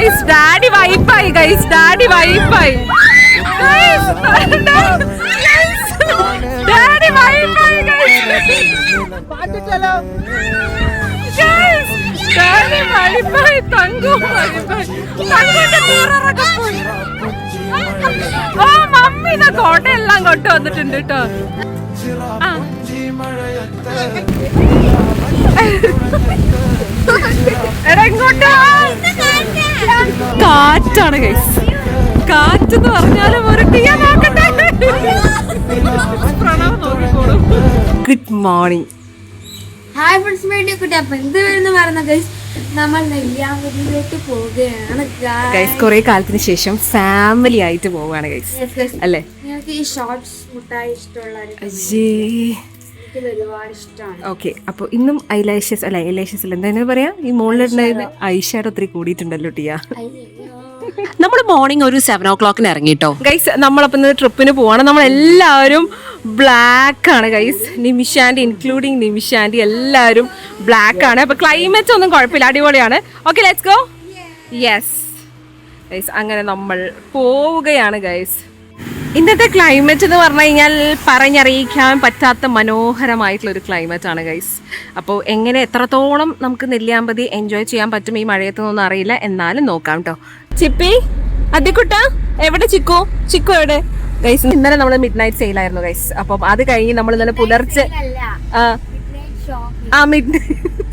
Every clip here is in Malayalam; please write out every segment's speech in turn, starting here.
ഗൈസ് ഡാഡി വൈപ്പായി ഗൈസ് ഡാഡി വൈപ്പായി ഡാഡി വൈപ്പായി ഡാഡി വൈപ്പായി തങ്കു വൈപ്പായി തങ്കുന്റെ തീററൊക്കെ പോയി. ഓ മമ്മി ഇതാ കോട്ടയെല്ലാം കൊണ്ടു വന്നിട്ടുണ്ട് കേട്ടോ. ആ. കാറ്റാണ് ഗൈസ് കാറ്റ് എന്ന് പറഞ്ഞാലും ഒരു ടീ നോക്കട്ടെ. പ്രണവ് നോക്കിക്കോളും. ഗുഡ് മോർണിംഗ് ഹായ് ഫ്രണ്ട്സ് വേണ്ടി കുട്ടി. അപ്പൊ എന്ത് വരുന്ന പറഞ്ഞ ഗൈസ് നമ്മൾ നെല്ലിയാമ്പതിയിലേക്ക് പോവുകയാണ് ഗൈസ് കുറെ കാലത്തിന് ശേഷം ഫാമിലി ആയിട്ട് പോവാണ് ഗൈസ് അല്ലേ? നിങ്ങൾക്ക് ഈ ഷോർട്സ് മുട്ടായി ഓക്കെ അപ്പോൾ ഇന്നും ഐലാഷസ് അല്ല ഐലാഷസ് അല്ല എന്താ പറയാ? ഈ മുകളിലുണ്ടായിരുന്ന ഐഷാഡ് ഒത്തിരി കൂടിയിട്ടുണ്ടല്ലോ ടിയാ. നമ്മൾ മോർണിംഗ് ഒരു സെവൻ ഓ ക്ലോക്കിന് ഇറങ്ങിട്ടോ ഗൈസ് നമ്മളപ്പം ട്രിപ്പിന് പോവാണ്. നമ്മൾ എല്ലാവരും ബ്ലാക്ക് ആണ് ഗൈസ് നിമിഷാന്റെ ഇൻക്ലൂഡിങ് നിമിഷാന്റെ എല്ലാവരും ബ്ലാക്ക് ആണ്. അപ്പൊ ക്ലൈമറ്റ് ഒന്നും കുഴപ്പമില്ല അടിപൊളിയാണ്. Okay let's go yes guys അങ്ങനെ നമ്മൾ പോവുകയാണ് ഗൈസ് ഇന്നത്തെ ക്ലൈമറ്റ് എന്ന് പറഞ്ഞു കഴിഞ്ഞാൽ പറഞ്ഞറിയിക്കാൻ പറ്റാത്ത മനോഹരമായിട്ടുള്ള ഒരു ക്ലൈമറ്റ് ആണ് ഗൈസ് അപ്പോൾ എങ്ങനെ എത്രത്തോളം നമുക്ക് നെല്ലിയാമ്പതി എൻജോയ് ചെയ്യാൻ പറ്റും ഈ മഴയത്തൊന്നും അറിയില്ല. എന്നാലും നോക്കാം കേട്ടോ ചിപ്പി അതിക്കുട്ട എവിടെ ചിക്കു? ചിക്കു എവിടെ? ഗൈസ് ഇന്നലെ നമ്മൾ മിഡ് നൈറ്റ് സെയിലായിരുന്നു ഗൈസ് അപ്പം അത് കഴിഞ്ഞ് നമ്മൾ ഇന്നലെ പുലർച്ചെ ആ. Mid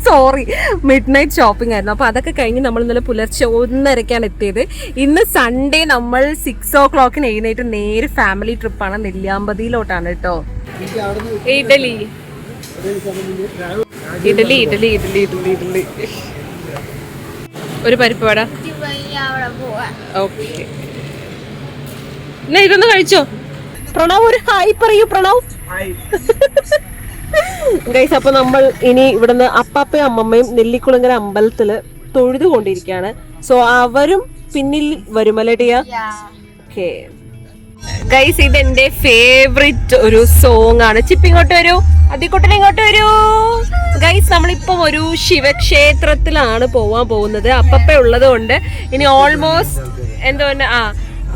sorry midnight shopping ആയിരുന്നു. അപ്പൊ അതൊക്കെ കഴിഞ്ഞ് നമ്മൾ ഇന്നലെ പുലർച്ചെ ഒന്നരക്കാണ് എത്തിയത്. ഇന്ന് സൺഡേ നമ്മൾ സിക്സ് ഓ ക്ലോക്കിന് എഴുന്നേറ്റ് നേരെ ഫാമിലി ട്രിപ്പാണ് നെല്ലിയാമ്പതിയിലോട്ടാണ് കേട്ടോ. ഇഡലി. ഇഡലി ഇഡലി ഇഡലി ഇഡലി ഇഡലി. ഒരു പരിപ്പ് വട. ഓക്കെ എന്നാ ഇതൊന്ന് കഴിച്ചോ. പ്രണവ് ഒരു ഹായ് പറയൂ പ്രണവ്. ഗൈസ് അപ്പൊ നമ്മൾ ഇനി ഇവിടുന്ന് അപ്പാപ്പയും അമ്മമ്മയും നെല്ലിക്കുളങ്ങര അമ്പലത്തിൽ തൊഴുതുകൊണ്ടിരിക്കുകയാണ് സോ അവരും പിന്നിൽ വരുമല്ലേ ഓക്കെ ഗൈസ് ഇത് എന്റെ ഫേവറേറ്റ് ഒരു സോങ് ആണ്. ചിപ്പിങ്ങോട്ട് വരൂ. അതിക്കുട്ടൻ ഇങ്ങോട്ട് വരൂ. ഗൈസ് നമ്മളിപ്പം ഒരു ശിവക്ഷേത്രത്തിലാണ് പോവാൻ പോകുന്നത്. അപ്പപ്പ ഉള്ളത് കൊണ്ട് ഇനി ഓൾമോസ്റ്റ് എന്തോ ആ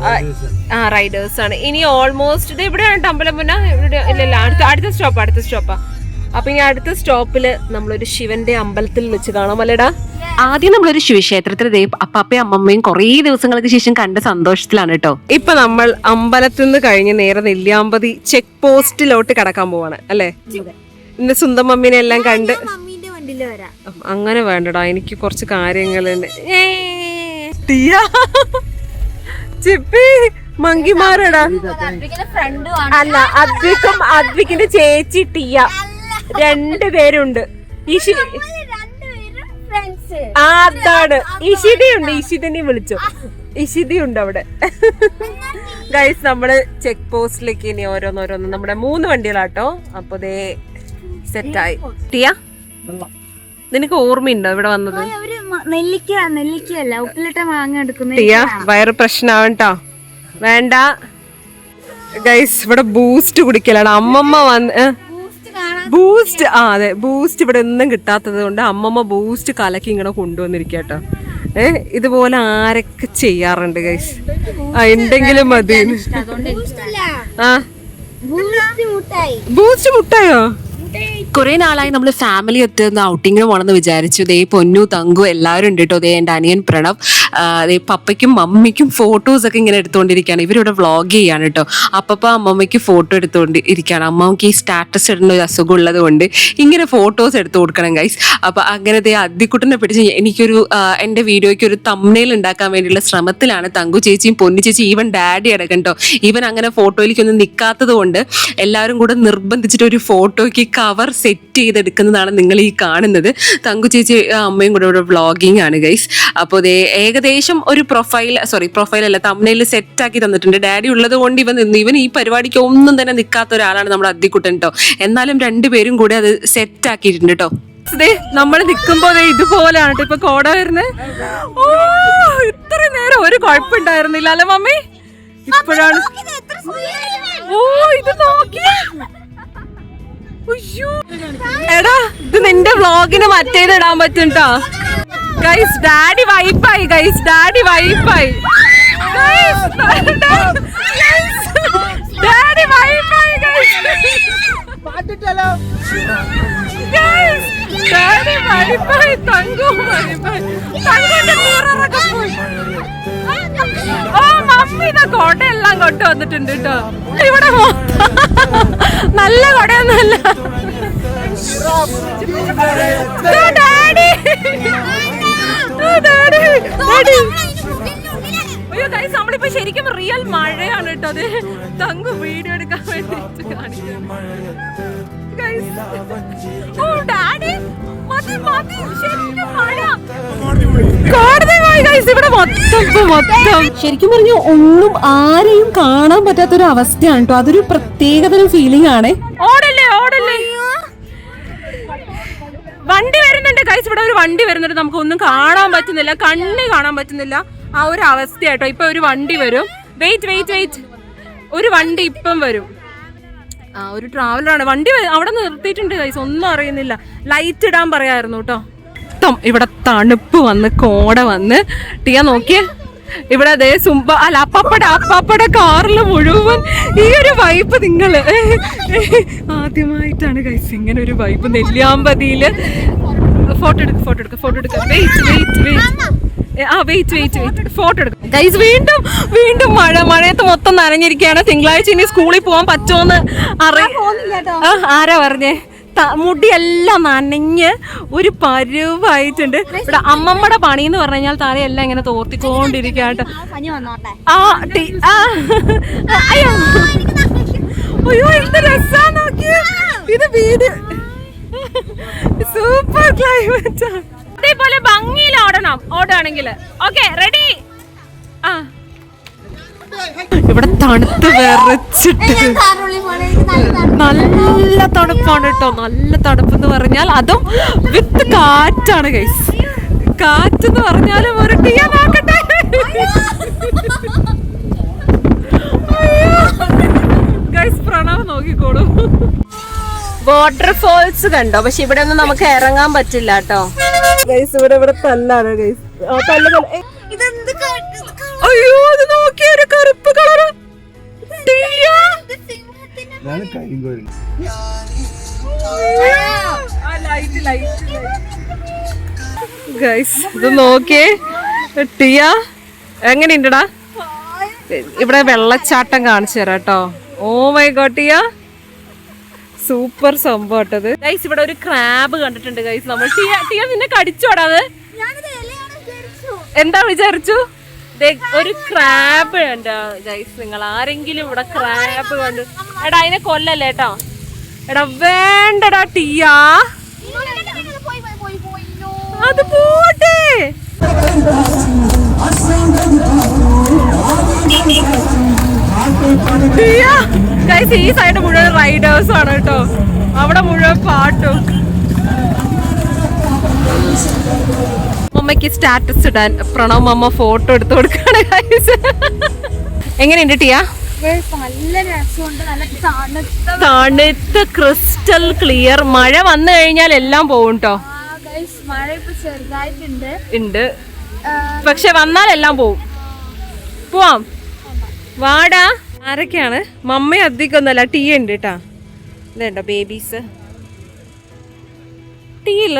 ആ, റൈഡേഴ്സ് ആണ്. ഇനി ഓൾമോസ്റ്റ് ഇത് എവിടെയാണ് അമ്പലം മുന്ന ഇവിടെ ഇല്ല ഇല്ല അടുത്ത അടുത്ത സ്റ്റോപ്പ് അടുത്ത സ്റ്റോപ്പാ അപ്പൊ ഇനി അടുത്ത സ്റ്റോപ്പിൽ നമ്മളൊരു ശിവന്റെ അമ്പലത്തിൽ വെച്ച് കാണാം അല്ലേടാ? ആദ്യം നമ്മളൊരു ശിവക്ഷേത്രത്തിൽ ദേ അപ്പാപ്പയും അമ്മമ്മയും കുറേ ദിവസങ്ങൾക്ക് ശേഷം കണ്ട സന്തോഷത്തിലാണ് കേട്ടോ. ഇപ്പൊ നമ്മൾ അമ്പലത്തിൽ നിന്ന് കഴിഞ്ഞ് നേരെ നെല്ലിയാമ്പതി ചെക്ക് പോസ്റ്റിലോട്ട് കടക്കാൻ പോവാണ് അല്ലേ? ഇന്ന് സ്വന്തം മമ്മീനെ എല്ലാം കണ്ട് മമ്മീന്റെ വണ്ടിയിൽ വരാം. അങ്ങനെ വേണ്ടടാ എനിക്ക് കുറച്ച് കാര്യങ്ങളുണ്ട്. ടിയ. ചിപ്പി മങ്കിമാരടാ. മാറടാ അല്ല അദ്വിക്കും അദ്വിക്കിന്റെ ചേച്ചി ടിയ. രണ്ടുപേരുണ്ട് ഇഷി ആ, അതാണ്. ഇഷിതയുണ്ട് ഇഷിതനെ വിളിച്ചു. ഇഷിതയുണ്ട് അവിടെ. ഗൈസ് നമ്മൾ ചെക്ക് പോസ്റ്റിലേക്ക് ഇനി ഓരോന്നോരോന്ന്. നമ്മുടെ മൂന്ന് വണ്ടികളാട്ടോ. അപ്പൊ ദേ സെറ്റായി ടിയ നിനക്ക് ഓർമ്മയുണ്ടോ ഇവിടെ വന്നത്? നെല്ലിക്ക നെല്ലിക്കല്ല ഉപ്പിലിട്ട മാങ്ങ എടുക്കുന്ന ടിയ വയറ് പ്രശ്നാവട്ടോ വേണ്ട. ഗൈസ് ഇവിടെ ബൂസ്റ്റ് കുടിക്കലാണ്. അമ്മമ്മ വന്ന്? ബൂസ്റ്റ് ആ അതെ. ബൂസ്റ്റ് ഇവിടെ ഒന്നും കിട്ടാത്തത് കൊണ്ട് അമ്മമ്മ ബൂസ്റ്റ് കലക്കി ഇങ്ങനെ കൊണ്ടുവന്നിരിക്കട്ടോ ഏ ഇതുപോലെ ആരൊക്കെ ചെയ്യാറുണ്ട് ഗൈസ് ആ ഉണ്ടെങ്കിലും മതി. ആ. ബൂസ്റ്റ് മുട്ടായോ? കുറെ നാളായി നമ്മൾ ഫാമിലി ഒത്ത് ഒന്ന് ഔട്ടിങ്ങിന് പോകണമെന്ന് വിചാരിച്ചു. ദേ പൊന്നു തങ്കു എല്ലാവരും ഉണ്ട് കേട്ടോ ദേ എന്റെ അനിയൻ പ്രണവ് ദേ പപ്പയ്ക്കും മമ്മിക്കും ഫോട്ടോസ് ഒക്കെ ഇങ്ങനെ എടുത്തുകൊണ്ടിരിക്കുകയാണ് ഇവരിവിടെ വ്ളോഗ് ചെയ്യാണ് കേട്ടോ അപ്പപ്പ അമ്മമ്മയ്ക്ക് ഫോട്ടോ എടുത്തുകൊണ്ട് ഇരിക്കുകയാണ് അമ്മമ്മക്ക് ഈ സ്റ്റാറ്റസ് ഇടുന്ന ഒരു അസുഖം ഉള്ളത് കൊണ്ട് ഇങ്ങനെ ഫോട്ടോസ് എടുത്തു കൊടുക്കണം ഗൈസ് അപ്പൊ അങ്ങനെ ദേ അദ്ദിക്കുട്ടനെ പിടിച്ച് എനിക്കൊരു എന്റെ വീഡിയോയ്ക്ക് ഒരു തമ്മനയിൽ ഉണ്ടാക്കാൻ വേണ്ടിയുള്ള ശ്രമത്തിലാണ് തങ്കു ചേച്ചിയും പൊന്നു ചേച്ചി ഈവൻ ഡാഡി അടക്കം കേട്ടോ ഈവൻ അങ്ങനെ ഫോട്ടോയിലേക്കൊന്നും നിൽക്കാത്തത് കൊണ്ട് എല്ലാവരും കൂടെ നിർബന്ധിച്ചിട്ട് ഒരു ഫോട്ടോയ്ക്ക് കവർ സെറ്റ് ചെയ്തെടുക്കുന്നതാണ് നിങ്ങൾ ഈ കാണുന്നത്. തങ്കു ചേച്ചി അമ്മയും കൂടെ ഇവിടെ വ്ളോഗിങ് ആണ് ഗൈസ് അപ്പോൾ ദേ ഏകദേശം ഒരു പ്രൊഫൈൽ സോറി പ്രൊഫൈൽ അല്ല തമ്മനയിൽ സെറ്റ് ആക്കി തന്നിട്ടുണ്ട്. ഡാഡി ഉള്ളത് കൊണ്ട് ഇവൻ നിന്ന്. ഇവൻ ഈ പരിപാടിക്ക് ഒന്നും തന്നെ നിൽക്കാത്ത ഒരാളാണ് നമ്മുടെ അദ്ദിക്കുട്ടൻ കേട്ടോ എന്നാലും രണ്ടുപേരും കൂടെ അത് സെറ്റ് ആക്കിയിട്ടുണ്ട് കേട്ടോ നമ്മൾ നിക്കുമ്പോ ദേ ഇതുപോലെയാണ് ഇപ്പൊ കോട വരുന്നത് ഓ ഇത്ര നേരം ഒരു കുഴപ്പമുണ്ടായിരുന്നില്ല അല്ലെ മമ്മി? ഇപ്പോഴാണ് ഓ ഇത് നോക്കി. എടാ ഇത് നിന്റെ വ്ളോഗിന് മറ്റേത് ഇടാൻ പറ്റും ട്ടോ ഗൈസ് ഡാഡി വൈഫായി ഗൈസ് ഡാഡി വൈഫായി ഡാഡി വൈഫായി ഡാഡി വൈഫായി തങ്കു വൈഫായി തങ്കുന്റെ മിററൊക്കെ പോയി. ഓ മമ്മി ഇതാ കോട്ടയെല്ലാം കൊണ്ടു വന്നിട്ടുണ്ട് കേട്ടോ ഇവിടെ നല്ല കൊടയൊന്നുമല്ല. ഡാഡി. ഡാഡി. ഡാഡി. അയ്യോ ഗൈസ് നമ്മളിപ്പോ ശരിക്കും റിയൽ മഴയാണ് കേട്ടോ. അത് തങ്കു വീഡിയോ എടുക്കാൻ വേണ്ടി കാണിക്കുന്നു. ഓ ഡാഡി. മതി മതി. ശരിക്കും മഴ. ശരിക്കും പറഞ്ഞു ഒന്നും ആരെയും കാണാൻ പറ്റാത്തൊരു അവസ്ഥയാണ് കേട്ടോ. അതൊരു പ്രത്യേകതരം ഫീലിംഗ് ആണ്. ഓടല്ലേ? വണ്ടി വരുന്നുണ്ട് കൈസ് ഇവിടെ ഒരു വണ്ടി വരുന്നുണ്ട്. നമുക്ക് ഒന്നും കാണാൻ പറ്റുന്നില്ല. കണ്ണ് കാണാൻ പറ്റുന്നില്ല. ആ ഒരു അവസ്ഥയാട്ടോ. ഇപ്പൊ ഒരു വണ്ടി വരും. വെയിറ്റ് വെയിറ്റ് വെയിറ്റ് ഒരു വണ്ടി ഇപ്പം വരും. ആ ഒരു ട്രാവലറാണ് വണ്ടി അവിടെ നിർത്തിയിട്ടുണ്ട് കൈസ് ഒന്നും അറിയുന്നില്ല. ലൈറ്റ് ഇടാൻ പറയായിരുന്നു കേട്ടോ മൊത്തം ഇവിടെ തണുപ്പ് വന്ന് കോട വന്ന്. ടിയ നോക്കിയേ. ഇവിടെ അതേ സുംബ അല്ല അപ്പപ്പടെ അപ്പപ്പടെ കാറിൽ മുഴുവൻ ഈ ഒരു വൈബ് നിങ്ങൾ ആദ്യമായിട്ടാണ് ഗൈസ് ഇങ്ങനെ ഒരു വൈബ് നെല്ലിയാമ്പതിയിൽ. ഫോട്ടോ എടുക്ക ഫോട്ടോ എടുക്ക ഫോട്ടോ എടുക്ക. വെയിറ്റ് വെയിറ്റ് വെയിറ്റ് ആ വെയിറ്റ് വെയിറ്റ് വെയിറ്റ് ഫോട്ടോ എടുക്കും. ഗൈസ് വീണ്ടും വീണ്ടും മഴ മഴയത്ത് മൊത്തം നനഞ്ഞിരിക്കുകയാണ് തിങ്കളാഴ്ച ഇനി സ്കൂളിൽ പോകാൻ പറ്റുമോന്ന് അറിയാം ആരാ പറഞ്ഞേ? മുടിയെല്ലാം നനഞ്ഞ് ഒരു പരുവായിട്ടുണ്ട്. ഇവിടെ അമ്മമ്മയുടെ പണി എന്ന് പറഞ്ഞു കഴിഞ്ഞാൽ എല്ലാം ഇങ്ങനെ തോർത്തിക്കൊണ്ടിരിക്കാട്ടോ ആ അയ്യോ. അയ്യോ എന്ത് രസാ നോക്കിയേ ഇത് വീട്. Super climate. അതേപോലെ ഭംഗിയിൽ ഓടണം ഓടുകയാണെങ്കിൽ. Okay ready. ആ. ഇവിടെ തണുത്ത് വിറച്ചിട്ട്. നല്ല തണുപ്പാണ് കേട്ടോ. നല്ല തണുപ്പ് എന്ന് പറഞ്ഞാൽ അതും വിത്ത് കാറ്റാണ് ഗൈസ് കാറ്റ് എന്ന് പറഞ്ഞാലും ഒരു ടീ നോക്കട്ടെ ഗൈസ് പ്രണവ് നോക്കിക്കോളൂ. വാട്ടർഫോൾസ് കണ്ടോ? പക്ഷെ ഇവിടെ ഒന്നും നമുക്ക് ഇറങ്ങാൻ പറ്റില്ല കേട്ടോ. ഗൈസ് ഇവിടെ ഇവിടെ തല്ലാണ് ഗൈസ് തല്ല ഇത് അയ്യോ അത് നോക്കിയ ഒരു കറുപ്പ് കളറ്. ഇത് സിംഹത്തിന് ഇതാണ് കരിങ്കോരൻ ഗൈസ് ഇത് നോക്കിയേ. ടിയ എങ്ങനെയുണ്ടടാ? ഇവിടെ വെള്ളച്ചാട്ടം കാണിച്ചു തരാം കേട്ടോ. Oh my god Tiya. Super കേട്ടത് ഗൈസ് ഇവിടെ ഒരു ക്രാബ് കണ്ടിട്ടുണ്ട് ഗൈസ് നമ്മൾ ടിയ ടിയ നിന്നെ കടിച്ചോടാ അത്. എന്താ വിചാരിച്ചു? ഒരു ക്രാബ് ഉണ്ട്. ഗൈസ് നിങ്ങൾ ആരെങ്കിലും ഇവിടെ ക്രാബ് കണ്ട് എടാ അതിനെ കൊല്ലല്ലേ കേട്ടോ എടാ വേണ്ടടാ ടീയാ. അത് പോട്ടെ. ഗൈസ് ഈ സൈഡ് മുഴുവൻ റൈഡേഴ്സും ആണ് കേട്ടോ അവിടെ മുഴുവൻ പാട്ടും. മമ്മയ്ക്ക് സ്റ്റാറ്റസ് ഇടാൻ പ്രണവ് അമ്മ ഫോട്ടോ എടുത്തു കൊടുക്കാണ് എങ്ങനെയുണ്ട് ടിയ? തണുത്ത ക്രിസ്റ്റൽ ക്ലിയർ മഴ വന്നു കഴിഞ്ഞാൽ എല്ലാം പോകും കേട്ടോ ഉണ്ട്. പക്ഷെ വന്നാൽ എല്ലാം പോവും. പോവാം. വാടാ. ആരൊക്കെയാണ്? മമ്മ അധികം ഒന്നല്ല ടീ ഉണ്ട് കേട്ടാ ഇതുണ്ടോ ബേബീസ് ടീ ഇല്ല.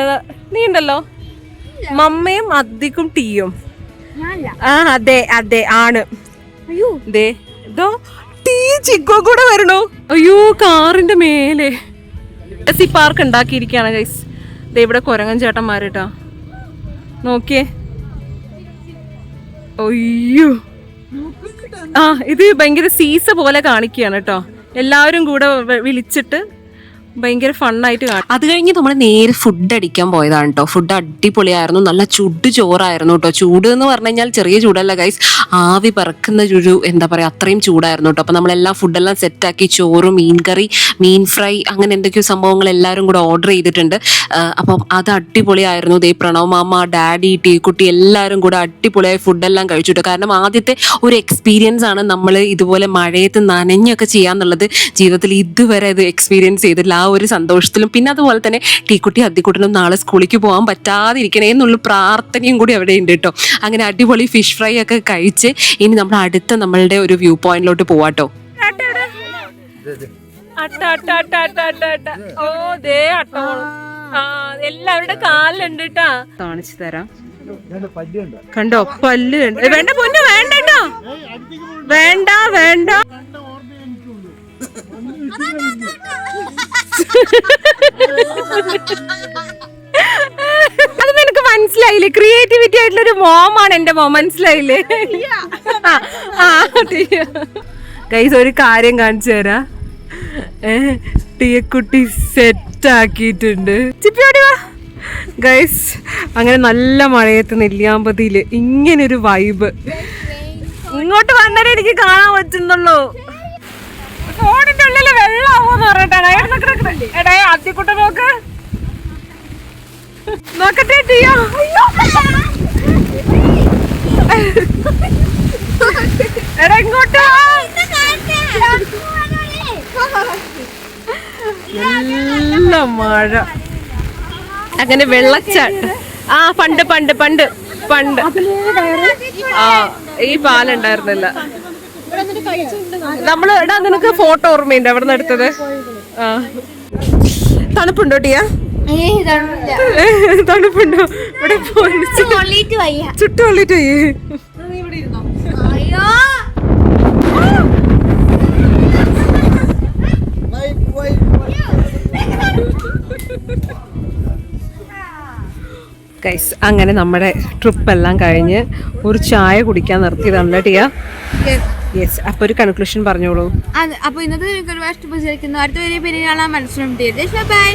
നീ ഉണ്ടല്ലോ? മമ്മയും അധികം ടീയും. ആ അതെ അതെ ആണ്. ദേ ഇതോ ടീ ചിക്കോ കൂടെ വരണോ. അയ്യോ കാറിന്റെ മേലെ. സി പാർക്ക് ഉണ്ടാക്കിയിരിക്കുകയാണ് ഗൈസ് ദേ ഇവിടെ കുരങ്ങൻ ചേട്ടന്മാരേട്ടാ. നോക്കിയേ. ഒയ്യോ ആ ഇത് ഭയങ്കര സീസ പോലെ കാണിക്കുകയാണ് കേട്ടോ. എല്ലാവരും കൂടെ വിളിച്ചിട്ട് ഭയങ്കര ഫണ്ണായിട്ട് കാണും അത് കഴിഞ്ഞ് നമ്മൾ നേരെ ഫുഡ് അടിക്കാൻ പോയതാണ് കേട്ടോ ഫുഡ് അടിപൊളിയായിരുന്നു. നല്ല ചുട് ചോറായിരുന്നു കേട്ടോ ചൂട് എന്ന് പറഞ്ഞു കഴിഞ്ഞാൽ ചെറിയ ചൂടല്ല ഗൈസ് ആവി പറക്കുന്ന ഒരു എന്താ പറയുക അത്രയും ചൂടായിരുന്നു കേട്ടോ അപ്പം നമ്മളെല്ലാം ഫുഡെല്ലാം സെറ്റാക്കി ചോറ് മീൻ കറി മീൻ ഫ്രൈ അങ്ങനെ എന്തൊക്കെയോ സംഭവങ്ങൾ എല്ലാവരും കൂടെ ഓർഡർ ചെയ്തിട്ടുണ്ട്. അപ്പം അത് അടിപൊളിയായിരുന്നു. ദേ പ്രണവ് മാമ ഡാഡി ടീക്കുട്ടി എല്ലാവരും കൂടെ അടിപൊളിയായി ഫുഡെല്ലാം കഴിച്ചു കേട്ടോ കാരണം ആദ്യത്തെ ഒരു എക്സ്പീരിയൻസ് ആണ് നമ്മൾ ഇതുപോലെ മഴയത്ത് നനഞ്ഞൊക്കെ ചെയ്യാന്നുള്ളത്. ജീവിതത്തിൽ ഇതുവരെ ഇത് എക്സ്പീരിയൻസ് ചെയ്തിട്ടില്ല. ഒരു സന്തോഷത്തിലും പിന്നെ അതുപോലെ തന്നെ ടീക്കുട്ടി അദ്ദിക്കുട്ടനും നാളെ സ്കൂളിലേക്ക് പോകാൻ പറ്റാതിരിക്കണേ എന്നുള്ള പ്രാർത്ഥനയും കൂടി അവിടെ ഉണ്ട് കേട്ടോ. അങ്ങനെ അടിപൊളി ഫിഷ് ഫ്രൈ ഒക്കെ കഴിച്ച് ഇനി നമ്മൾ അടുത്ത നമ്മളുടെ ഒരു വ്യൂ പോയിന്റിലോട്ട് പോവാട്ടോ അട്ട അട്ട അട്ട അട്ട അട്ട അട്ട. ഓ ദേ അട്ട. ആ എല്ലാവരുടെ കാലുണ്ട് കേട്ടാ. കാണിച്ചു തരാം. കണ്ടോ? പല്ല് വേണ്ട പൊന്നു വേണ്ട കേട്ടോ. വേണ്ട വേണ്ട. അത് നിനക്ക് മനസ്സിലായില്ലേ? ക്രിയേറ്റിവിറ്റി ആയിട്ടുള്ള ഒരു മോമാണ് എന്റെ മോം മനസ്സിലായില്ലേ? ഗൈസ് ഒരു കാര്യം കാണിച്ചു തരാ. ടീയക്കുട്ടി സെറ്റ് ആക്കിയിട്ടുണ്ട്. ചിപ്പിയോടി വാ. ഗൈസ് അങ്ങനെ നല്ല മഴയത്ത് നെല്ലിയാമ്പതിയിൽ ഇങ്ങനൊരു വൈബ് ഇങ്ങോട്ട് വന്നാലേ എനിക്ക് കാണാൻ പറ്റുന്നുള്ളൂ. ഫോണിന്റെ ഉള്ളിൽ വെള്ളമാവോന്ന് പറഞ്ഞിട്ടാണ്. എടേ അത്തിക്കുട്ട നോക്ക്. നോക്കട്ടെ ടിയോ എടാ ഇങ്ങോട്ട്. നല്ല മഴ. അങ്ങനെ വെള്ളച്ചാട്ടം ആ പണ്ട് പണ്ട് പണ്ട് പണ്ട്. ആ ഈ പാലുണ്ടായിരുന്നില്ല. നമ്മൾ. എടാ നിനക്ക് ഫോട്ടോ ഓർമ്മയുണ്ട് എവിടെ നിന്ന് എടുത്തത്? ആ. തണുപ്പുണ്ടോ ടിയാ. തണുപ്പുണ്ടോ? ഇവിടെ. ചുട്ടു കൊള്ളിട്ട് വയ്യേ. ഗൈസ് അങ്ങനെ നമ്മുടെ ട്രിപ്പ് എല്ലാം കഴിഞ്ഞ് ഒരു ചായ കുടിക്കാൻ നിർത്തിയതാണല്ലോ ടിയ. യെസ് അപ്പോൾ ഒരു കൺക്ലൂഷൻ പറഞ്ഞോളൂ. അപ്പോൾ അപ്പൊ ഇന്നത്തെ നിങ്ങൾക്ക് ഒരുപാട് ഇഷ്ടപ്പെട്ടിരിക്കുന്നു. അടുത്ത വരെ പിന്നെ കാണാൻ മനസ്സിലുണ്ട് ബൈ